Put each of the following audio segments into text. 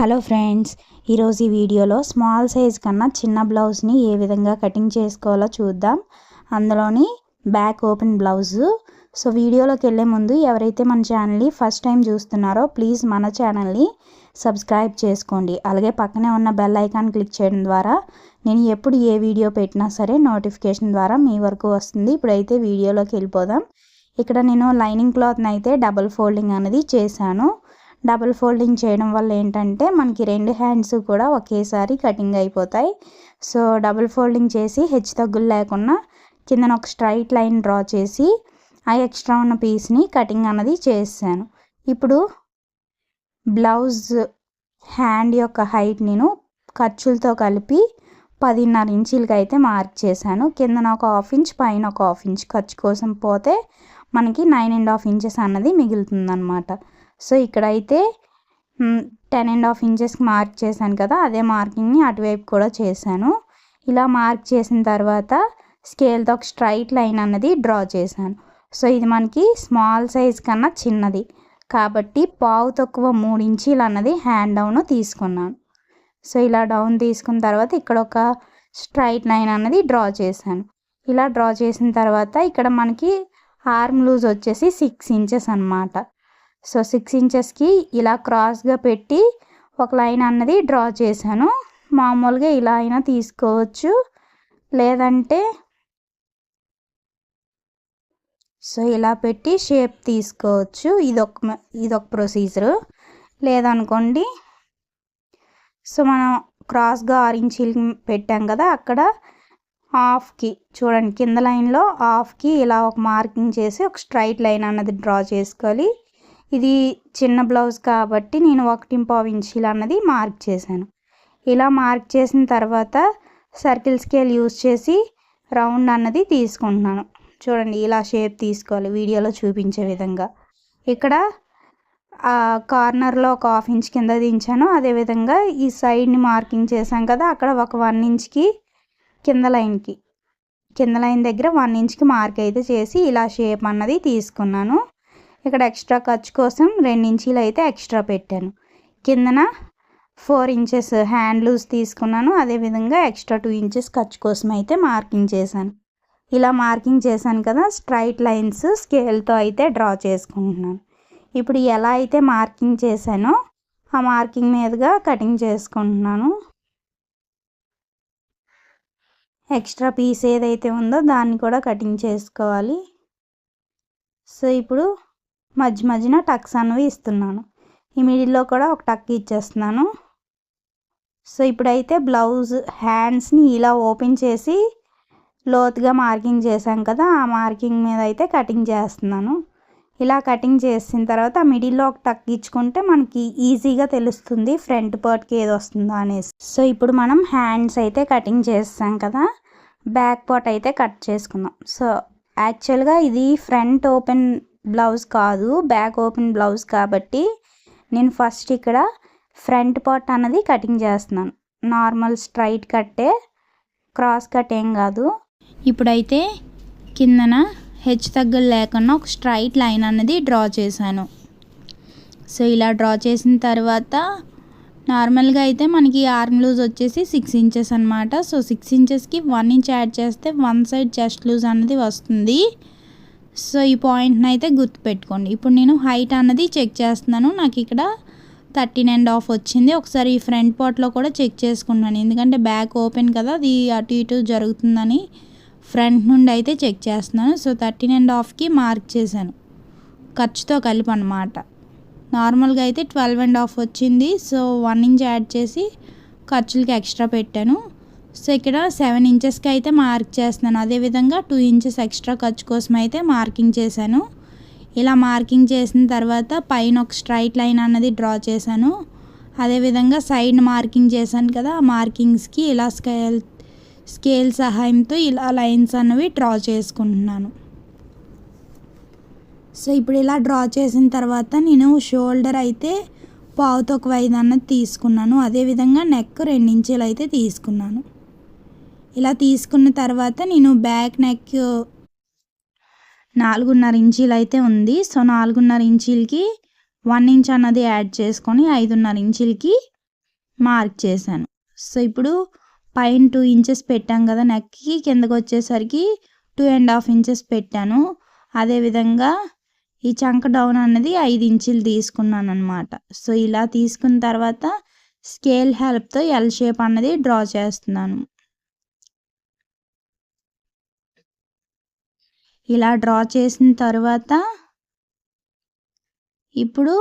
Hello friends ఈరోజు ఈ వీడియోలో స్మాల్ సైజ్ కన్నా చిన్న బ్లౌజ్ని ఏ విధంగా కటింగ్ చేసుకోవాలో చూద్దాం. అందులోని బ్యాక్ ఓపెన్ బ్లౌజు. సో వీడియోలోకి వెళ్ళే ముందు ఎవరైతే మన ఛానల్ని ఫస్ట్ టైం చూస్తున్నారో ప్లీజ్ మన ఛానల్ని సబ్స్క్రైబ్ చేసుకోండి. అలాగే పక్కనే ఉన్న బెల్ ఐకాన్ క్లిక్ చేయడం ద్వారా నేను ఎప్పుడు ఏ వీడియో పెట్టినా సరే నోటిఫికేషన్ ద్వారా మీ వరకు వస్తుంది. ఇప్పుడైతే వీడియోలోకి వెళ్ళిపోదాం. ఇక్కడ నేను లైనింగ్ క్లాత్ని అయితే డబుల్ ఫోల్డింగ్ అనేది చేశాను. డబుల్ ఫోల్డింగ్ చేయడం వల్ల ఏంటంటే మనకి రెండు హ్యాండ్స్ కూడా ఒకేసారి కటింగ్ అయిపోతాయి. సో డబుల్ ఫోల్డింగ్ చేసి హెచ్చు తగ్గులు లేకుండా కిందన ఒక స్ట్రైట్ లైన్ డ్రా చేసి ఆ ఎక్స్ట్రా ఉన్న పీస్ని కటింగ్ అన్నది చేశాను ఇప్పుడు బ్లౌజ్ హ్యాండ్ యొక్క హైట్ నేను ఖర్చులతో కలిపి పదిన్నర ఇంచులకి అయితే మార్క్ చేశాను. కిందన ఒక హాఫ్ ఇంచ్ పైన ఒక హాఫ్ ఇంచ్ ఖర్చు కోసం పోతే మనకి నైన్ అండ్ హాఫ్ ఇంచెస్ అన్నది మిగులుతుందన్నమాట. సో ఇక్కడైతే టెన్ అండ్ హాఫ్ ఇంచెస్కి మార్క్ చేశాను కదా అదే మార్కింగ్ని అటువైపు కూడా చేశాను. ఇలా మార్క్ చేసిన తర్వాత స్కేల్తో ఒక స్ట్రైట్ లైన్ అన్నది డ్రా చేశాను. సో ఇది మనకి స్మాల్ సైజ్ కన్నా చిన్నది. కాబట్టి పావు తక్కువ మూడు ఇంచీలు అన్నది హ్యాండ్ డౌన్ తీసుకున్నాను. సో ఇలా డౌన్ తీసుకున్న తర్వాత ఇక్కడ ఒక స్ట్రైట్ లైన్ అన్నది డ్రా చేశాను. ఇలా డ్రా చేసిన తర్వాత ఇక్కడ మనకి ఆర్మ్ లూజ్ వచ్చేసి సిక్స్ ఇంచెస్ అనమాట సో సిక్స్ ఇంచెస్కి ఇలా క్రాస్గా పెట్టి ఒక లైన్ అన్నది డ్రా చేశాను. మామూలుగా ఇలా అయినా తీసుకోవచ్చు. లేదంటే సో ఇలా పెట్టి షేప్ తీసుకోవచ్చు. ఇదొక ఇదొక ప్రొసీజరు లేదనుకోండి సో మనం క్రాస్గా ఆరించీలు పెట్టాం కదా అక్కడ హాఫ్కి చూడండి కింద లైన్లో హాఫ్కి ఇలా ఒక మార్కింగ్ చేసి ఒక స్ట్రైట్ లైన్ అన్నది డ్రా చేసుకోవాలి. ఇది చిన్న బ్లౌజ్ కాబట్టి నేను ఒకటి పావు ఇంచీలు అన్నది మార్క్ చేశాను. ఇలా మార్క్ చేసిన తర్వాత సర్కిల్ స్కేల్ యూస్ చేసి రౌండ్ అన్నది తీసుకుంటున్నాను. చూడండి ఇలా షేప్ తీసుకోవాలి వీడియోలో చూపించే విధంగా. ఇక్కడ కార్నర్లో ఒక హాఫ్ ఇంచ్ కింద దించాను. అదేవిధంగా ఈ సైడ్ని మార్కింగ్ చేశాం కదా అక్కడ ఒక వన్ ఇంచ్కి కింద లైన్కి కింద లైన్ దగ్గర వన్ ఇంచ్కి మార్క్ అయితే చేసి ఇలా షేప్ అన్నది తీసుకున్నాను. ఇక్కడ ఎక్స్ట్రా ఖర్చు కోసం రెండు ఇంచీలు అయితే ఎక్స్ట్రా పెట్టాను. కిందన ఫోర్ ఇంచెస్ హ్యాండ్ లూజ్ తీసుకున్నాను. అదేవిధంగా ఎక్స్ట్రా టూ ఇంచెస్ ఖర్చు కోసం అయితే మార్కింగ్ చేశాను. ఇలా మార్కింగ్ చేశాను కదా స్ట్రైట్ లైన్స్ స్కేల్తో అయితే డ్రా చేసుకుంటున్నాను. ఇప్పుడు ఎలా అయితే మార్కింగ్ చేశానో ఆ మార్కింగ్ మీదుగా కటింగ్ చేసుకుంటున్నాను. ఎక్స్ట్రా పీస్ ఏదైతే ఉందో దాన్ని కూడా కటింగ్ చేసుకోవాలి. సో ఇప్పుడు మధ్య మధ్యన టక్స్ అనేవి ఇస్తున్నాను. ఈ మిడిల్లో కూడా ఒక టక్ ఇచ్చేస్తున్నాను. సో ఇప్పుడైతే బ్లౌజ్ హ్యాండ్స్ని ఇలా ఓపెన్ చేసి లోతుగా మార్కింగ్ చేశాం కదా ఆ మార్కింగ్ మీద అయితే కటింగ్ చేస్తున్నాను. ఇలా కటింగ్ చేసిన తర్వాత మిడిల్లో ఒక టక్ ఇచ్చుకుంటే మనకి ఈజీగా తెలుస్తుంది ఫ్రంట్ పార్ట్కి ఏది వస్తుందో అనేసి. సో ఇప్పుడు మనం హ్యాండ్స్ అయితే కటింగ్ చేస్తాం కదా బ్యాక్ పార్ట్ అయితే కట్ చేసుకుందాం. సో యాక్చువల్గా ఇది ఫ్రంట్ ఓపెన్ బ్లౌజ్ కాదు బ్యాక్ ఓపెన్ బ్లౌజ్ కాబట్టి నేను ఫస్ట్ ఇక్కడ ఫ్రంట్ పార్ట్ అన్నది కటింగ్ చేస్తున్నాను. నార్మల్ స్ట్రైట్ కట్టే క్రాస్ కట్ ఏం కాదు. ఇప్పుడైతే కిందన హెచ్ తగ్గులు లేకుండా ఒక స్ట్రైట్ లైన్ అన్నది డ్రా చేశాను. సో ఇలా డ్రా చేసిన తర్వాత నార్మల్గా అయితే మనకి ఆర్మ్ లూజ్ వచ్చేసి సిక్స్ ఇంచెస్ అనమాట సో సిక్స్ ఇంచెస్కి వన్ ఇంచ్ యాడ్ చేస్తే వన్ సైడ్ చెస్ట్ లూజ్ అనేది వస్తుంది. సో ఈ పాయింట్ని అయితే గుర్తుపెట్టుకోండి. ఇప్పుడు నేను హైట్ అన్నది చెక్ చేస్తున్నాను. నాకు ఇక్కడ థర్టీన్ అండ్ హాఫ్ వచ్చింది. ఒకసారి ఈ ఫ్రంట్ పార్ట్లో కూడా చెక్ చేసుకున్నాను ఎందుకంటే బ్యాక్ ఓపెన్ కదా అది అటు ఇటు జరుగుతుందని ఫ్రంట్ నుండి అయితే చెక్ చేస్తున్నాను. సో థర్టీన్ అండ్ హాఫ్కి మార్క్ చేశాను. ఖర్చుతో కలిపి అనమాట నార్మల్గా అయితే ట్వెల్వ్ అండ్ హాఫ్ వచ్చింది. సో వన్ ఇంచ్ యాడ్ చేసి ఖర్చులకి ఎక్స్ట్రా పెట్టాను. సో ఇక్కడ సెవెన్ ఇంచెస్కి అయితే మార్క్ చేస్తున్నాను. అదేవిధంగా టూ ఇంచెస్ ఎక్స్ట్రా ఖర్చు కోసం అయితే మార్కింగ్ చేశాను. ఇలా మార్కింగ్ చేసిన తర్వాత పైన ఒక స్ట్రైట్ లైన్ అన్నది డ్రా చేశాను. అదేవిధంగా సైడ్ మార్కింగ్ చేశాను కదా ఆ మార్కింగ్స్కి ఇలా స్కేల్ స్కేల్ సహాయంతో ఇలా లైన్స్ అన్నవి డ్రా చేసుకుంటున్నాను. సో ఇప్పుడు ఇలా డ్రా చేసిన తర్వాత నేను షోల్డర్ అయితే పావుతో ఒక ఐదు అన్నది తీసుకున్నాను. అదేవిధంగా నెక్ రెండించేలు అయితే తీసుకున్నాను. ఇలా తీసుకున్న తర్వాత నేను బ్యాక్ నెక్ నాలుగున్నర ఇంచీలు అయితే ఉంది. సో నాలుగున్నర ఇంచీలకి వన్ ఇంచ్ అన్నది యాడ్ చేసుకొని ఐదున్నర ఇంచీలకి మార్క్ చేశాను. సో ఇప్పుడు పైన టూ ఇంచెస్ పెట్టాం కదా నెక్కి కిందకు వచ్చేసరికి టూ అండ్ హాఫ్ ఇంచెస్ పెట్టాను. అదేవిధంగా ఈ చంక డౌన్ అన్నది ఐదు ఇంచులు తీసుకున్నాను అనమాట సో ఇలా తీసుకున్న తర్వాత స్కేల్ హెల్ప్తో ఎల్ షేప్ అన్నది డ్రా చేస్తున్నాను. ఇలా డ్రా చేసిన తర్వాత ఇప్పుడు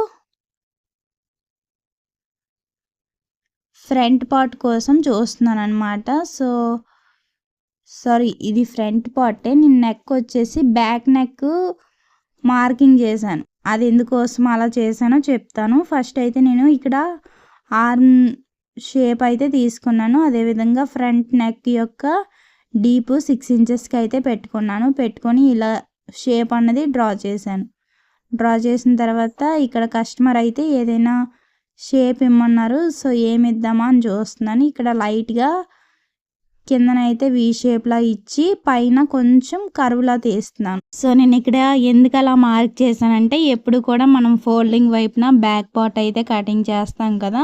ఫ్రంట్ పార్ట్ కోసం చూస్తున్నాను అనమాట సో సారీ ఇది ఫ్రంట్ పార్టే. నేను నెక్ వచ్చేసి బ్యాక్ నెక్ మార్కింగ్ చేశాను. అది ఎందుకోసం అలా చేశానో చెప్తాను. ఫస్ట్ అయితే నేను ఇక్కడ ఆర్మ్ షేప్ అయితే తీసుకున్నాను. అదేవిధంగా ఫ్రంట్ నెక్ యొక్క డీప్ సిక్స్ ఇంచెస్కి అయితే పెట్టుకున్నాను. పెట్టుకొని ఇలా షేప్ అన్నది డ్రా చేశాను. డ్రా చేసిన తర్వాత ఇక్కడ కస్టమర్ అయితే ఏదైనా షేప్ ఇమ్మన్నారు. సో ఏమి ఇద్దామా అని చూస్తున్నాను. ఇక్కడ లైట్గా కిందనైతే వి షేప్లా ఇచ్చి పైన కొంచెం కరువులా తీస్తున్నాను. సో నేను ఇక్కడ ఎందుకు అలా మార్క్ చేశానంటే ఎప్పుడు కూడా మనం ఫోల్డింగ్ వైపున బ్యాక్ పార్ట్ అయితే కటింగ్ చేస్తాం కదా.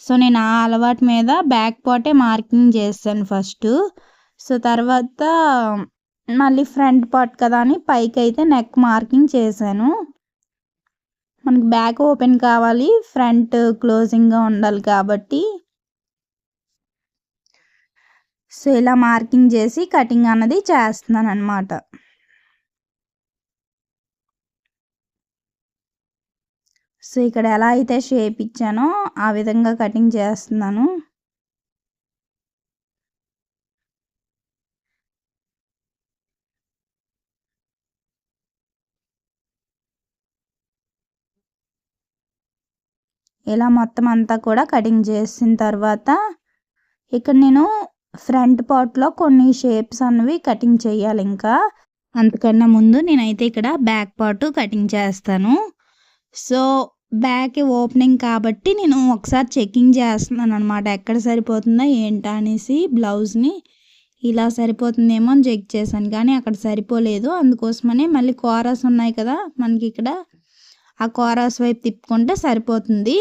సో నేను ఆ అలవాటు మీద బ్యాక్ పార్టే మార్కింగ్ చేస్తాను ఫస్ట్ సో తర్వాత మళ్ళీ ఫ్రంట్ పార్ట్ కదా అని పైకి అయితే నెక్ మార్కింగ్ చేశాను. మనకి బ్యాక్ ఓపెన్ కావాలి ఫ్రంట్ క్లోజింగ్గా ఉండాలి కాబట్టి. సో ఇలా మార్కింగ్ చేసి కటింగ్ అన్నది చేస్తున్నాను అనమాట సో ఇక్కడ ఎలా అయితే షేప్ ఇచ్చానో ఆ విధంగా కటింగ్ చేస్తున్నాను. ఇలా మొత్తం అంతా కూడా కటింగ్ చేసిన తర్వాత ఇక్కడ నేను ఫ్రంట్ పార్ట్లో కొన్ని షేప్స్ అనేవి కటింగ్ చేయాలి ఇంకా. అంతకన్నా ముందు నేనైతే ఇక్కడ బ్యాక్ పార్ట్ కటింగ్ చేస్తాను. సో బ్యాక్ ఓపెనింగ్ కాబట్టి నేను ఒకసారి చెకింగ్ చేస్తున్నాను అనమాట ఎక్కడ సరిపోతుందో ఏంటా అనేసి బ్లౌజ్ని ఇలా సరిపోతుందేమో అని చెక్ చేశాను. కానీ అక్కడ సరిపోలేదు. అందుకోసమనే మళ్ళీ కోరాస్ ఉన్నాయి కదా మనకి ఇక్కడ. ఆ కోరాస్ వైపు తిప్పుకుంటే సరిపోతుంది.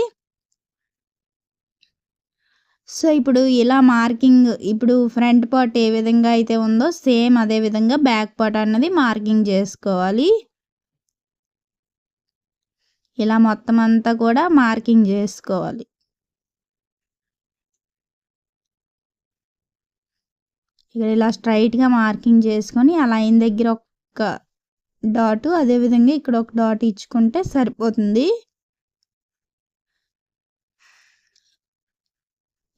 సో ఇప్పుడు ఇలా మార్కింగ్ ఇప్పుడు ఫ్రంట్ పార్ట్ ఏ విధంగా అయితే ఉందో సేమ్ అదే విధంగా బ్యాక్ పార్ట్ అన్నది మార్కింగ్ చేసుకోవాలి. ఇలా మొత్తం అంతా కూడా మార్కింగ్ చేసుకోవాలి. ఇక్కడ ఇలా స్ట్రైట్గా మార్కింగ్ చేసుకొని ఆ లైన్ దగ్గర ఒక డాటు అదేవిధంగా ఇక్కడ ఒక డాట్ ఇచ్చుకుంటే సరిపోతుంది.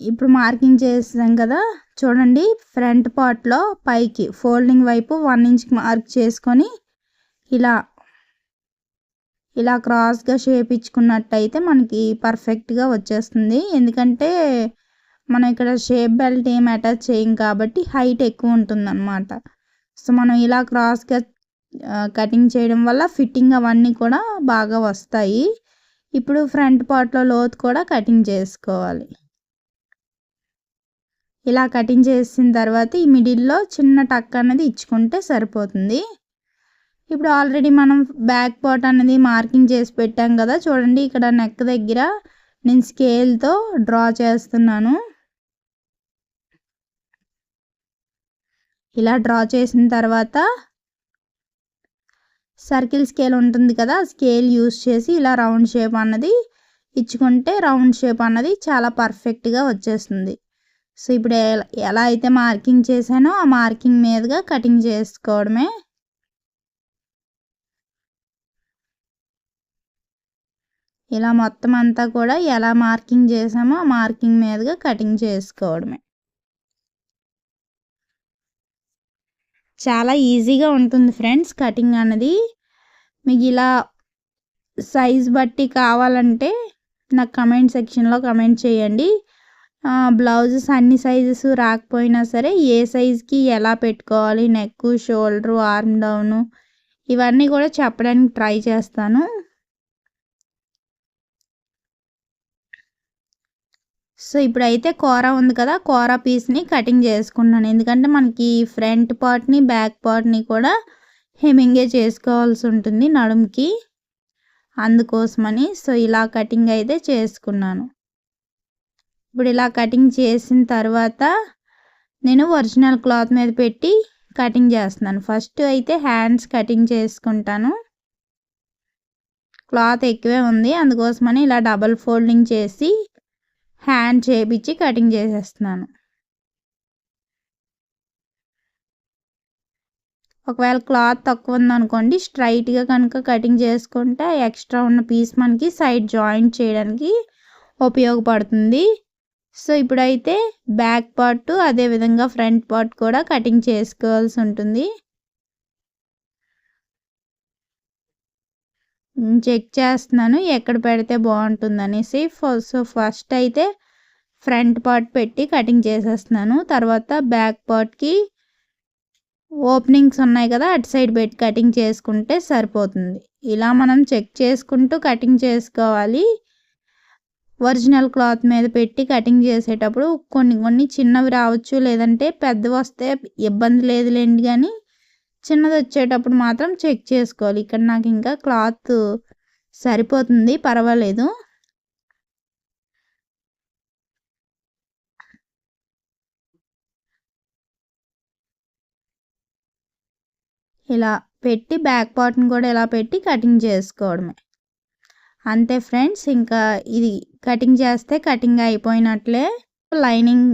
ఇప్పుడు మార్కింగ్ చేసాం కదా చూడండి ఫ్రంట్ పార్ట్లో పైకి ఫోల్డింగ్ వైపు వన్ ఇంచ్కి మార్క్ చేసుకొని ఇలా ఇలా క్రాస్గా షేప్ ఇచ్చుకున్నట్టయితే మనకి పర్ఫెక్ట్గా వచ్చేస్తుంది. ఎందుకంటే మనం ఇక్కడ షేప్ బెల్ట్ ఏం అటాచ్ చేయం కాబట్టి హైట్ ఎక్కువ ఉంటుందన్నమాట. సో మనం ఇలా క్రాస్గా కటింగ్ చేయడం వల్ల ఫిట్టింగ్ అవన్నీ కూడా బాగా వస్తాయి. ఇప్పుడు ఫ్రంట్ పార్ట్లో లోతు కూడా కటింగ్ చేసుకోవాలి. ఇలా కటింగ్ చేసిన తర్వాత ఈ మిడిల్లో చిన్న టక్ అనేది ఇచ్చుకుంటే సరిపోతుంది. ఇప్పుడు ఆల్రెడీ మనం బ్యాక్ పార్ట్ అనేది మార్కింగ్ చేసి పెట్టాం కదా చూడండి ఇక్కడ నెక్ దగ్గర నేను స్కేల్తో డ్రా చేస్తున్నాను. ఇలా డ్రా చేసిన తర్వాత సర్కిల్ స్కేల్ ఉంటుంది కదా స్కేల్ యూస్ చేసి ఇలా రౌండ్ షేప్ అన్నది ఇచ్చుకుంటే రౌండ్ షేప్ అన్నది చాలా పర్ఫెక్ట్గా వచ్చేస్తుంది. సో ఇప్పుడు ఎలా అయితే మార్కింగ్ చేశానో ఆ మార్కింగ్ మీదుగా కటింగ్ చేసుకోవడమే. ఇలా మొత్తం అంతా కూడా ఎలా మార్కింగ్ చేసామో ఆ మార్కింగ్ మీదుగా కటింగ్ చేసుకోవడమే. చాలా ఈజీగా ఉంటుంది ఫ్రెండ్స్ కటింగ్ అన్నది మీకు ఇలా సైజ్ బట్టి కావాలంటే నాకు కమెంట్ సెక్షన్లో కమెంట్ చేయండి. బ్లౌజెస్ అన్ని సైజెస్ రాకపోయినా సరే ఏ సైజ్కి ఎలా పెట్టుకోవాలి నెక్ షోల్డరు ఆర్మ్ డౌను ఇవన్నీ కూడా చెప్పడానికి ట్రై చేస్తాను. సో ఇప్పుడైతే కూర ఉంది కదా కూర పీస్ని కటింగ్ చేసుకున్నాను. ఎందుకంటే మనకి ఫ్రంట్ పార్ట్ని బ్యాక్ పార్ట్ని కూడా హెమింగే చేసుకోవాల్సి ఉంటుంది నడుముకి. అందుకోసమని సో ఇలా కటింగ్ అయితే చేసుకున్నాను. ఇప్పుడు ఇలా కటింగ్ చేసిన తర్వాత నేను ఒరిజినల్ క్లాత్ మీద పెట్టి కటింగ్ చేస్తున్నాను. ఫస్ట్ అయితే హ్యాండ్స్ కటింగ్ చేసుకుంటాను. క్లాత్ ఎక్కువే ఉంది. అందుకోసమని ఇలా డబల్ ఫోల్డింగ్ చేసి హ్యాండ్ చేపించి కటింగ్ చేసేస్తున్నాను. ఒకవేళ క్లాత్ తక్కువ ఉందనుకోండి స్ట్రైట్గా కనుక కటింగ్ చేసుకుంటే ఎక్స్ట్రా ఉన్న పీస్ మనకి సైడ్ జాయింట్ చేయడానికి ఉపయోగపడుతుంది. సో ఇప్పుడైతే బ్యాక్ పార్ట్ అదేవిధంగా ఫ్రంట్ పార్ట్ కూడా కటింగ్ చేసుకోవాల్సి ఉంటుంది. చెక్ చేస్తున్నాను ఎక్కడ పెడితే బాగుంటుంది అనేసి సో ఫస్ట్ అయితే ఫ్రంట్ పార్ట్ పెట్టి కటింగ్ చేసేస్తున్నాను. తర్వాత బ్యాక్ పార్ట్కి ఓపెనింగ్స్ ఉన్నాయి కదా అటు సైడ్ పెట్టి కటింగ్ చేసుకుంటే సరిపోతుంది. ఇలా మనం చెక్ చేసుకుంటూ కటింగ్ చేసుకోవాలి. ఒరిజినల్ క్లాత్ మీద పెట్టి కటింగ్ చేసేటప్పుడు కొన్ని కొన్ని చిన్నవి రావచ్చు లేదంటే పెద్దవి వస్తే ఇబ్బంది లేదులేండి కానీ చిన్నది వచ్చేటప్పుడు మాత్రం చెక్ చేసుకోవాలి. ఇక్కడ నాకు ఇంకా క్లాత్ సరిపోతుంది పర్వాలేదు. ఇలా పెట్టి బ్యాక్ పార్ట్ని కూడా ఇలా పెట్టి కటింగ్ చేసుకోవడమే. అంతే ఫ్రెండ్స్ ఇంకా ఇది కటింగ్ చేస్తే కటింగ్ అయిపోయినట్లే. లైనింగ్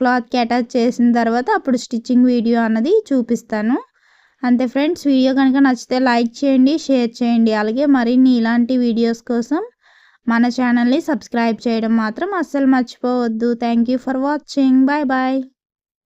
క్లాత్కి అటాచ్ చేసిన తర్వాత అప్పుడు స్టిచ్చింగ్ వీడియో అన్నది చూపిస్తాను. అంతే ఫ్రెండ్స్ వీడియో కనుక నచ్చితే లైక్ చేయండి షేర్ చేయండి. అలాగే మరిన్ని ఇలాంటి వీడియోస్ కోసం మన ఛానల్ని సబ్స్క్రైబ్ చేయడం మాత్రం అస్సలు మర్చిపోవద్దు. Thank you for watching. Bye bye.